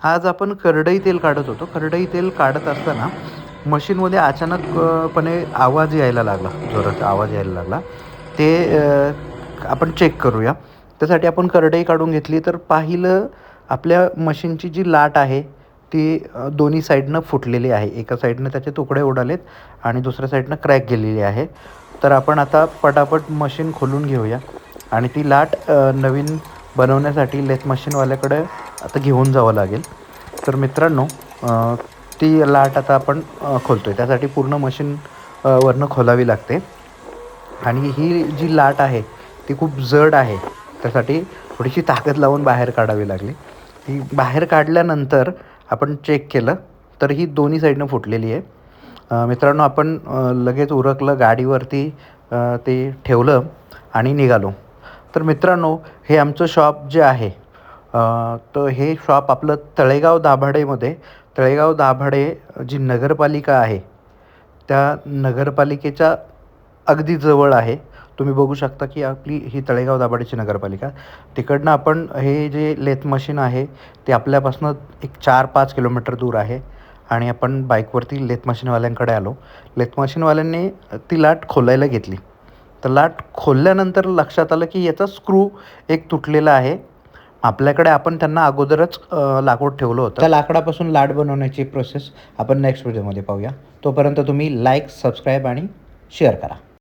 आज आपण करडई तेल काढत होतो. करडई तेल काढत असताना मशीनमध्ये अचानकपणे आवाज यायला लागला. जोराचा आवाज यायला लागला. ते आपण चेक करूया. त्यासाठी आपण करडई काढून घेतली. तर पाहिलं आपल्या मशीनची जी लाट आहे ती दोन्ही साईडनं फुटलेली आहे. एका साईडनं त्याचे तुकडे उडालेत आणि दुसऱ्या साईडनं क्रॅक गेलेली आहे. तर आपण आता पटापट मशीन खोलून घेऊया. आणि ती लाट नवीन बनवण्यासाठी लेथ मशीनवाल्याकडे आता घेऊन जावं लागेल. तर मित्रांनो ती लाट आता आपण खोलतो आहे त्यासाठी पूर्ण मशीन वरनं खोलावी लागते. आणि ही जी लाट आहे ती खूप जड आहे. त्यासाठी थोडीशी ताकद लावून बाहेर काढावी लागली. ती बाहेर काढल्यानंतर आपण चेक केलं तर ही दोन्ही साईडनं फुटलेली आहे. मित्रांनो आपण लगेच उरकलं गाडीवरती ते ठेवलं आणि निघालो. तर मित्रांनो हे आमचं शॉप जे आहे तर हे शॉप आपलं तळेगाव दाभाडेमध्ये तळेगाव दाभाडे जी नगरपालिका आहे त्या नगरपालिकेच्या अगदी जवळ आहे. तुम्ही बघू शकता की आपली ही तळेगाव दाभाडेची नगरपालिका. तिकडनं आपण हे जे लेथ मशीन आहे ते आपल्यापासून एक चार पाच किलोमीटर दूर आहे आणि आपण बाईकवरती लेथ मशीनवाल्यांकडे आलो. लेथ मशीनवाल्यांनी ती लाट खोलायला घेतली. तर लाट खोलल्यानंतर लक्षात आलं की याचा स्क्रू एक तुटलेला आहे. आपल्याकडे आपण त्यांना अगोदरच लाकूड ठेवलं होतं. त्या लाकडापासून लाट बनवण्याची प्रोसेस आपण नेक्स्ट व्हिडिओमध्ये पाहूया. तोपर्यंत तुम्ही लाईक सबस्क्राईब आणि शेअर करा.